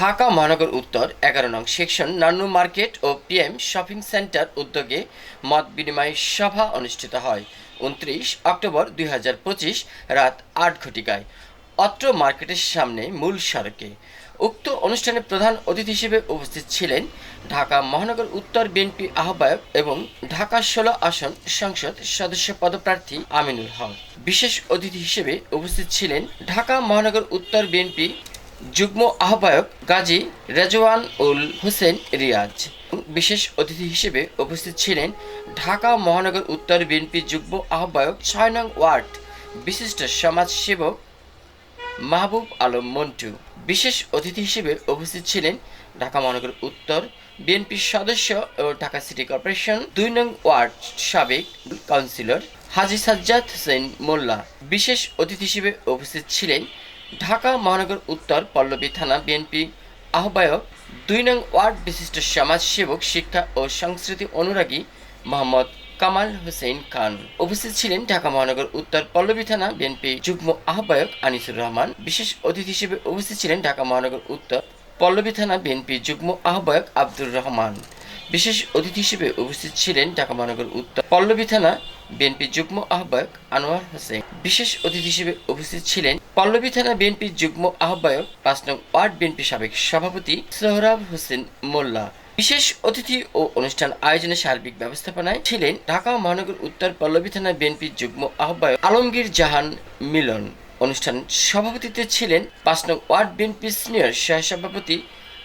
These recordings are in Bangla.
ঢাকা মহানগর উত্তর এগারো নং সেকশন নান্নু মার্কেট ও পিএম শপিং সেন্টার উদ্যোগে মত বিনিময় সভা অনুষ্ঠিত হয়। উনত্রিশ অক্টোবর দুই হাজার পঁচিশ রাত আট ঘটিকায়। অত্র মার্কেটের সামনে মূল সড়কে। উক্ত অনুষ্ঠানে প্রধান অতিথি হিসেবে উপস্থিত ছিলেন ঢাকা মহানগর উত্তর বিএনপি আহ্বায়ক এবং ঢাকা ষোলো আসন সংসদ সদস্য পদপ্রার্থী আমিনুল হক। বিশেষ অতিথি হিসেবে উপস্থিত ছিলেন ঢাকা মহানগর উত্তর বিএনপি যুগ্ম আহ্বায়ক গাজী রেজওয়ান উল হোসেন রিয়াজ। বিশেষ অতিথি হিসেবে উপস্থিত ছিলেন ঢাকা মহানগর উত্তর বিএনপি যুগ্ম আহ্বায়ক ছয় নং ওয়ার্ড বিশিষ্ট সমাজসেবক মাহবুব আলম মন্টু। বিশেষ অতিথি হিসেবে উপস্থিত ছিলেন ঢাকা মহানগর উত্তর বিএনপির সদস্য ও ঢাকা সিটি কর্পোরেশন দুই নং ওয়ার্ড সাবেক কাউন্সিলর হাজি সাজ্জাদ হোসেন মোল্লা। বিশেষ অতিথি হিসেবে উপস্থিত ছিলেন ঢাকা মহানগর উত্তর পল্লবী থানা বিএনপি আহ্বায়ক দুই নং ওয়ার্ড বিশিষ্ট সমাজসেবক, শিক্ষা ও সংস্কৃতি অনুরাগী মোহাম্মদ কামাল হোসেন খান। উপস্থিত ছিলেন ঢাকা মহানগর উত্তর পল্লবী থানা বিএনপি যুগ্ম আহ্বায়ক আনিসুর রহমান। বিশেষ অতিথি হিসেবে উপস্থিত ছিলেন ঢাকা মহানগর উত্তর পল্লবী থানা বিএনপি যুগ্ম আহ্বায়ক আব্দুর রহমান। বিশেষ অতিথি হিসেবে উপস্থিত ছিলেন ঢাকা মহানগর উত্তর পল্লবী থানা বিএনপি যুগ্ম আহ্বায়ক আনোয়ার হোসেন। বিশেষ অতিথি হিসেবে উপস্থিত ছিলেন পল্লবী থানা বিএনপি যুগ্ম আহ্বায়ক, পাঁচ নং ওয়ার্ড বিএনপি সাবেক সভাপতি সোহরাব হোসেন মোল্লা। বিশেষ অতিথি ও অনুষ্ঠান আয়োজনে সার্বিক ব্যবস্থাপনায় ছিলেন ঢাকা মহানগর উত্তর পল্লবী থানা বিএনপি যুগ্ম আহ্বায়ক আলমগীর জাহান মিলন। অনুষ্ঠান সভাপতিত্বে ছিলেন পাঁচ নং ওয়ার্ড বিএনপি সিনিয়র সহসভাপতি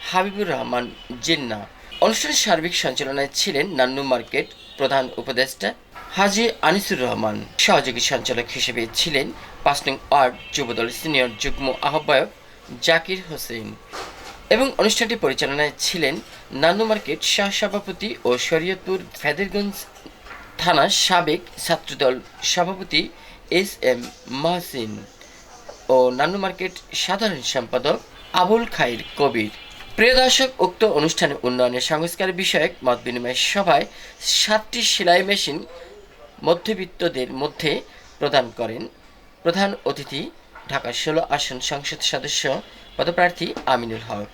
হাবিবুর রহমান জিন্না। অনুষ্ঠানের সার্বিক সঞ্চালনায় ছিলেন নান্নু মার্কেট প্রধান উপদেষ্টা হাজি আনিসুর রহমান সহযোগী সঞ্চালক হিসেবে ছিলেন পাঁচ নং ওয়ার্ড যুবদল সিনিয়র যুগ্ম আহ্বায়ক জাকির হোসেন এবং অনুষ্ঠানটি পরিচালনায় ছিলেন নান্নু মার্কেট সহ সভাপতি ও শরীয়তপুর ফেদেরগঞ্জ থানার সাবেক ছাত্রদল সভাপতি এস এম মহসিন ও নান্নু মার্কেট সাধারণ সম্পাদক আবুল খাইর কবির। প্রিয় দর্শক, উক্ত অনুষ্ঠানে উন্নয়নের সংস্কার বিষয়ক মত বিনিময় সভায় সাতটি সেলাই মেশিন মধ্যবিত্তদের মধ্যে প্রদান করেন। প্রধান অতিথি ঢাকা ষোলো আসন সংসদ সদস্য পদপ্রার্থী আমিনুল হক।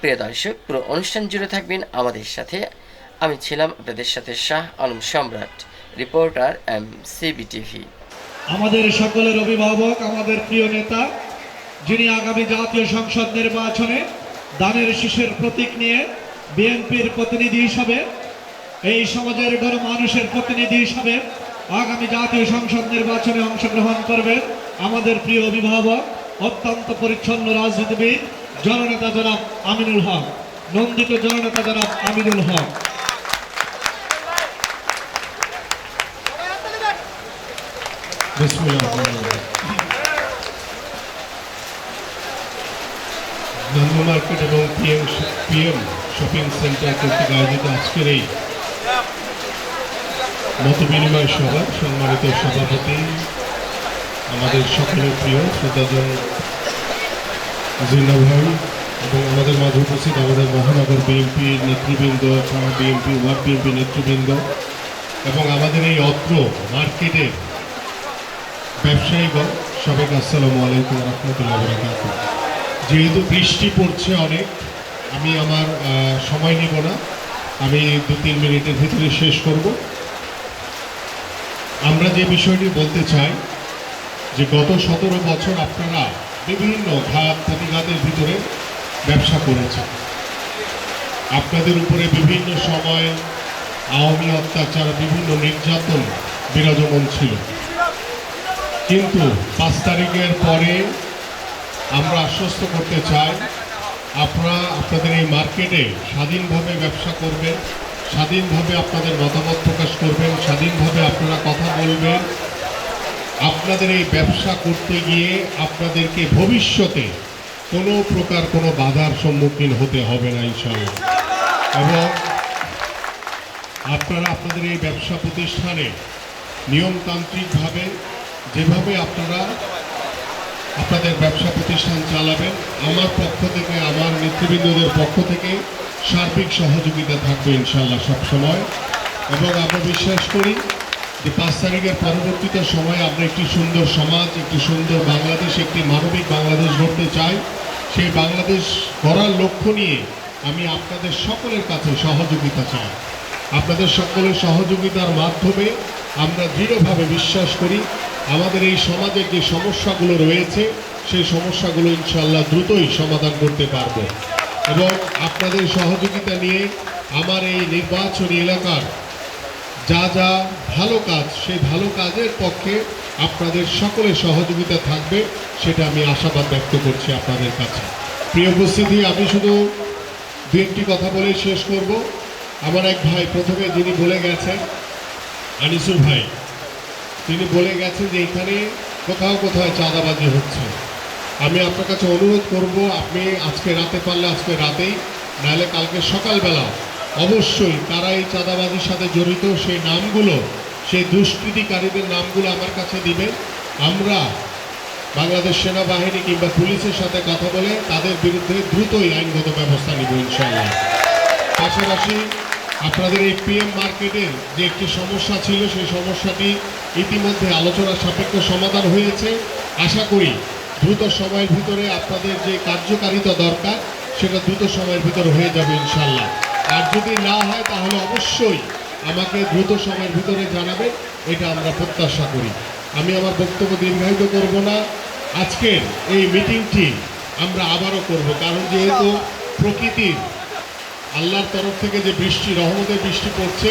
প্রিয় দর্শক, পুরো অনুষ্ঠান জুড়ে থাকবেন আমাদের সাথে। আমি ছিলাম আপনাদের সাথে শাহ আলম সম্রাট, রিপোর্টার এম সিবি টিভি আমাদের সকলের অভিভাবক, আমাদের প্রিয় নেতা, যিনি আগামী জাতীয় সংসদ নির্বাচনে দানের শীষের প্রতীক নিয়ে বিএনপির প্রতিনিধি হিসাবে এই সমাজের গণমানুষের প্রতিনিধি হিসাবে আগামী জাতীয় সংসদ নির্বাচনে অংশগ্রহণ করবেন আমাদের প্রিয় অভিভাবক, অত্যন্ত পরিচ্ছন্ন রাজনীতিবিদ, জননেতা জনাব আমিনুল হক, নন্দিত জননেতা জনাব আমিনুল হক। নন্দন মার্কেট এবং পিএম শপিং সেন্টার কর্তৃক আয়োজিত আজকের এই মত বিনিময় সভা সম্মানিত সভাপতি, আমাদের সকলের প্রিয় শ্রদ্ধাজন জিন্না ভাই এবং আমাদের মাঝে উপস্থিত আমাদের মহানগর বিএনপি নেতৃবৃন্দ বিএনপি, ওয়ার্ড বিএনপি নেতৃবৃন্দ এবং আমাদের এই অত্র মার্কেটের ব্যবসায়ীগণ, সবাইকে আসসালামু আলাইকুম রহমতুল্লাহ বরাকাত যেহেতু বৃষ্টি পড়ছে অনেক, আমি আমার সময় নিব না। আমি দু তিন মিনিটের ভিতরে শেষ করব। আমরা যে বিষয়টি বলতে চাই, যে গত সতেরো বছর আপনারা বিভিন্ন ঘাত প্রতিঘাতের ভিতরে ব্যবসা করেছেন। আপনাদের উপরে বিভিন্ন সময় আওয়ামী অত্যাচার, বিভিন্ন নির্যাতন বিরাজমান ছিল। কিন্তু পাঁচ তারিখের পরে আমরা আশ্বস্ত করতে চাই, আপনারা, আপনাদের এই মার্কেটে স্বাধীনভাবে ব্যবসা করবেন স্বাধীনভাবে আপনাদের মতামত প্রকাশ করবেন, স্বাধীনভাবে আপনারা কথা বলবেন। আপনাদের এই ব্যবসা করতে গিয়ে আপনাদেরকে ভবিষ্যতে কোনো প্রকার কোনো বাধার সম্মুখীন হতে হবে না, ইনশাআল্লাহ। এবং আপনারা আপনাদের এই ব্যবসা প্রতিষ্ঠানে নিয়মতান্ত্রিকভাবে যেভাবে আপনারা আপনাদের ব্যবসা প্রতিষ্ঠান চালাবেন, আমার পক্ষ থেকে, আমার নেতৃবৃন্দদের পক্ষ থেকে সার্বিক সহযোগিতা থাকবে ইনশাল্লাহ সবসময় এবং আমরা বিশ্বাস করি যে পাঁচ তারিখের পরবর্তীতে সময় আমরা একটি সুন্দর সমাজ, একটি সুন্দর বাংলাদেশ, একটি মানবিক বাংলাদেশ গড়তে চাই। সেই বাংলাদেশ গড়ার লক্ষ্য নিয়ে আমি আপনাদের সকলের কাছে সহযোগিতা চাই। আপনাদের সকলের সহযোগিতার মাধ্যমে আমরা দৃঢ়ভাবে বিশ্বাস করি আমাদের এই সমাজে যে সমস্যাগুলো রয়েছে, সেই সমস্যাগুলো ইনশাল্লাহ দ্রুতই সমাধান করতে পারব। এবং আপনাদের সহযোগিতা নিয়ে আমার এই নির্বাচনী এলাকার যা যা ভালো কাজ, সেই ভালো কাজের পক্ষে আপনাদের সকলের সহযোগিতা থাকবে, সেটা আমি আশাবাদ ব্যক্ত করছি আপনাদের কাছে। প্রিয় উপস্থিতি, আমি শুধু দু একটি কথা বলে শেষ করব। আমার এক ভাই প্রথমে যিনি বলে গেছেন, আনিসুর ভাই, তিনি বলে গেছেন যে এখানে কোথাও কোথাও চাঁদাবাজি হচ্ছে। আমি আপনার কাছে অনুরোধ করব, আপনি আজকে রাতে পারলে আজকে রাতেই নাহলে কালকে সকালবেলা অবশ্যই কারা এই চাঁদাবাজির সাথে জড়িত, সেই নামগুলো, সেই দুষ্কৃতিকারীদের নামগুলো আমার কাছে দিবেন। আমরা বাংলাদেশ সেনাবাহিনী কিংবা পুলিশের সাথে কথা বলে তাদের বিরুদ্ধে দ্রুতই আইনগত ব্যবস্থা নিব ইনশাআল্লাহ। পাশাপাশি আপনাদের এই পিএম মার্কেটের যে একটি সমস্যা ছিল, সেই সমস্যাটি ইতিমধ্যে আলোচনা সাপেক্ষ সমাধান হয়েছে। আশা করি দ্রুত সময়ের ভিতরে আপনাদের যে কার্যকারিতা দরকার, সেটা দ্রুত সময়ের ভিতরে হয়ে যাবে ইনশাল্লাহ আর যদি না হয়, তাহলে অবশ্যই আমাকে দ্রুত সময়ের ভিতরে জানাবেন, এটা আমরা প্রত্যাশা করি। আমি আমার বক্তব্য দীর্ঘায়িত করব না। আজকের এই মিটিংটি আমরা আবারও করব, কারণ যেহেতু প্রকৃতির আল্লাহর তরফ থেকে যে বৃষ্টি রহমতের বৃষ্টি পড়ছে,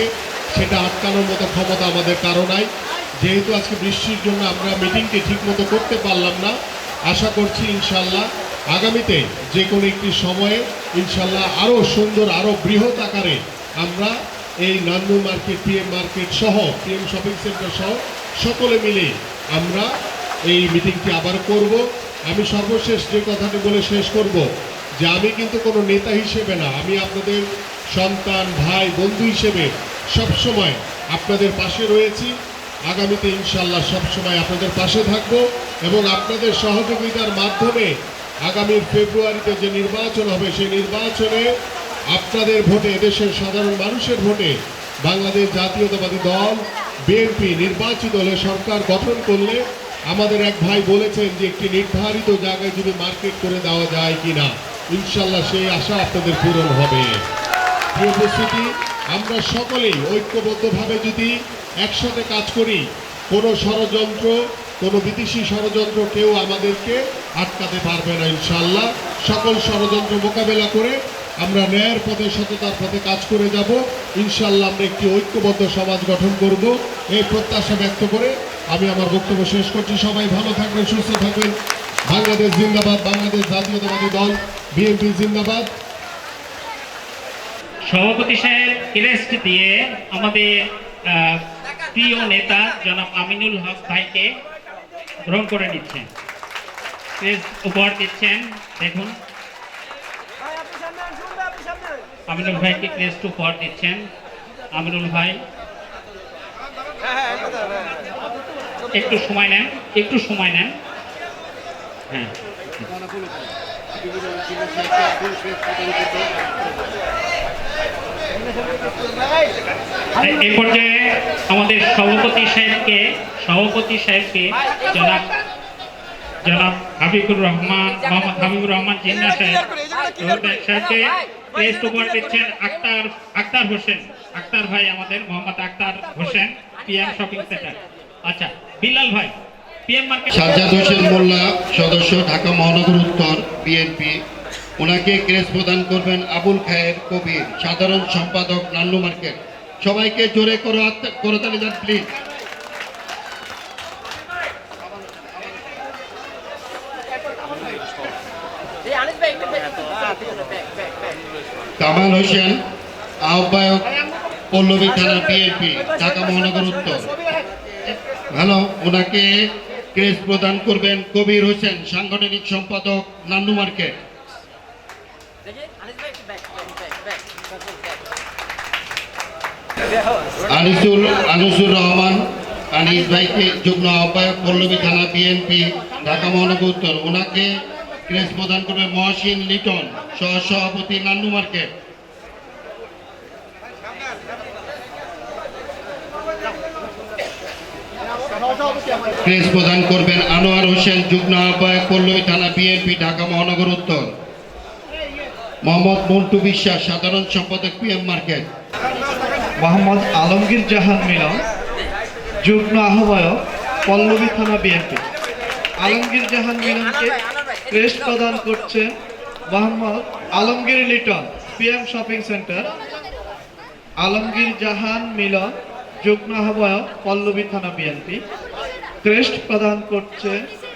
সেটা আটকানোর মতো ক্ষমতা আমাদের কারও নাই। যেহেতু আজকে বৃষ্টির জন্য আমরা মিটিংটি ঠিকমতো করতে পারলাম না আশা করছি ইনশাল্লাহ আগামীতে যে কোনো একটি সময়ে ইনশাল্লাহ আরও সুন্দর আরও বৃহৎ আকারে আমরা এই নান্নু মার্কেট, পিএম মার্কেট সহ, পিএম শপিং সেন্টার সহ সকলে মিলে আমরা এই মিটিংটি আবার করব। আমি সর্বশেষ যে কথাটি বলে শেষ করব যে আমি কিন্তু কোনো নেতা হিসেবে না, আমি আপনাদের সন্তান, ভাই, বন্ধু হিসেবে সবসময় আপনাদের পাশে রয়েছি। আগামীতে ইনশাল্লাহ সবসময় আপনাদের পাশে থাকব এবং আপনাদের সহযোগিতার মাধ্যমে আগামীর ফেব্রুয়ারিতে যে নির্বাচন হবে, সেই নির্বাচনে আপনাদের ভোটে দেশের সাধারণ মানুষের ভোটে বাংলাদেশ জাতীয়তাবাদী দল, বিএনপি নির্বাচিত হলে সরকার গঠন করলে আমাদের এক ভাই বলেছেন যে একটি নির্ধারিত জায়গায় যদি মার্কেট করে দেওয়া যায় কিনা ইনশাল্লাহ সেই আশা আপনাদের পূরণ হবে। উপস্থিতি, আমরা সকলেই ঐক্যবদ্ধভাবে যদি একসাথে কাজ করি, কোনো ষড়যন্ত্র, কোনো বিদেশি ষড়যন্ত্র কেউ আমাদেরকে আটকাতে পারবে না ইনশাল্লাহ সকল ষড়যন্ত্র মোকাবেলা করে আমরা ন্যায়ের পথে, সততার পথে কাজ করে যাব। ইনশাল্লাহ আমরা একটি ঐক্যবদ্ধ সমাজ গঠন করব। এই প্রত্যাশা ব্যক্ত করে আমি আমার বক্তব্য শেষ করছি। সবাই ভালো থাকবেন, সুস্থ থাকবেন। বাংলাদেশ জিন্দাবাদ, বাংলাদেশ জাতীয়তাবাদী দল, বিএনপি জিন্দাবাদ। সভাপতি সাহেব দিয়ে আমাদের প্রিয় নেতা জনাব আমিনুল হক ভাইকে গ্রহণ করে নিচ্ছেন। উপহার দিচ্ছেন, দেখুন। আমিনুল ভাইকে ক্রেস্ট উপহার দিচ্ছেন, আমিনুল ভাই। একটু সময় নেন, একটু সময় নেন। হ্যাঁ। এই পর্যায়ে আমাদের সভাপতি সাহেবকে সভাপতি সাহেবকে জনাব জনাব হাবিবুর রহমান হাবিবুর রহমান জিন্না সাহেব সাহেবকে আক্তার হোসেন ভাই আমাদের, মোহাম্মদ হোসেন শপিং আচ্ছা বিল্লাল ভাই হোসেন মোল্লা, সদস্য, ঢাকা মহানগর উত্তর বিএনপি ওনাকে ক্রেস প্রদান করবেন আবুল খায়ের কবির, সাধারণ সম্পাদক নান্নু মার্কেট। সবাইকে জোরে করো করতালি যান প্লিজ কামাল হোসেন, আহ্বায়ক পল্লবী থানা বিএনপি ঢাকা মহানগর উত্তর। হ্যালো ওনাকে ক্রেস প্রদান করবেন কবির হোসেন, সাংগঠনিক সম্পাদক নান্নু মার্কেট। আনিসুর আনিসুর রহমান, আনিস ভাইকে যুগ্ম আহ্বায়ক, পল্লবী থানা বিএনপি ঢাকা মহানগর উত্তর। ওনাকে ক্রেস প্রদান করবে মহসিন লিটন সহ সভাপতি নান্নু মার্কেট। ক্রেস্ট প্রদান করবেন আনোয়ার হোসেন, যুগ্ম আহ্বায়ক, পল্লবী থানা বিএনপি ঢাকা মহানগর উত্তর। মোহাম্মদ মন্টু বিশ্বাস, সাধারণ সম্পাদক পিএম মার্কেট। মোহাম্মদ আলমগীর জাহান মিলন, যুগ্ম আহ্বায়ক পল্লবী থানা বিএনপি। আলমগীর জাহান মিলনকে ক্রেস্ট প্রদান করছেন Mohammad Alamgir Liton PM shopping centre. Alamgir Jahan Milon, যুগ্ম আহ্বায়ক পল্লবী থানা বিএনপি। ক্রেস্ট প্রদান করছে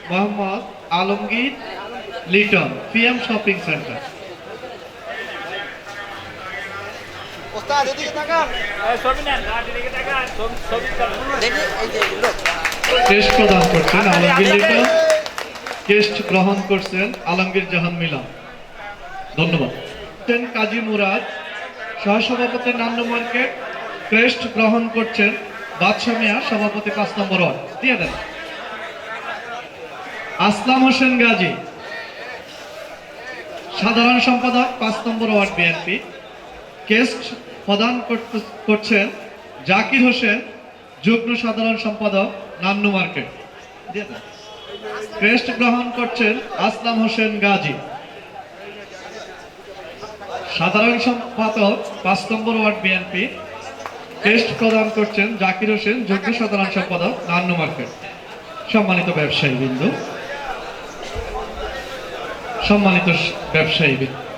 Mohammad Alamgir Liton PM shopping centre. ওস্তাদ এদিকে তাকান। টেস্ট প্রদান করছেন আলমগীর লিটন টেস্ট গ্রহণ করছেন আলমগীর জাহান মিলন। ধন্যবাদ। কাজী মুরাদ সহসভাপতি নান্নু মার্কেট ক্রেস্ট গ্রহণ করছেন বাদশা মিয়া সভাপতি পাঁচ নম্বর ওয়ার্ড। দিয়ে দেন। আসলাম হোসেন গাজী সাধারণ সম্পাদক পাঁচ নম্বর ওয়ার্ড বিএনপি। কেস্ট প্রদান করছেন জাকির হোসেন, যুগ্ম সাধারণ সম্পাদক নান্নু মার্কেট। ক্রেস্ট গ্রহণ করছেন আসলাম হোসেন গাজী। সাধারণ সম্পাদক পাঁচ নম্বর ওয়ার্ড বিএনপি ক্রেস্ট প্রদান করছেন জাকির হোসেন, যুগ্ম সাধারণ সম্পাদক নান্নু মার্কেট। সম্মানিত ব্যবসায়ী বিন্দু সম্মানিত ব্যবসায়ী বৃন্দ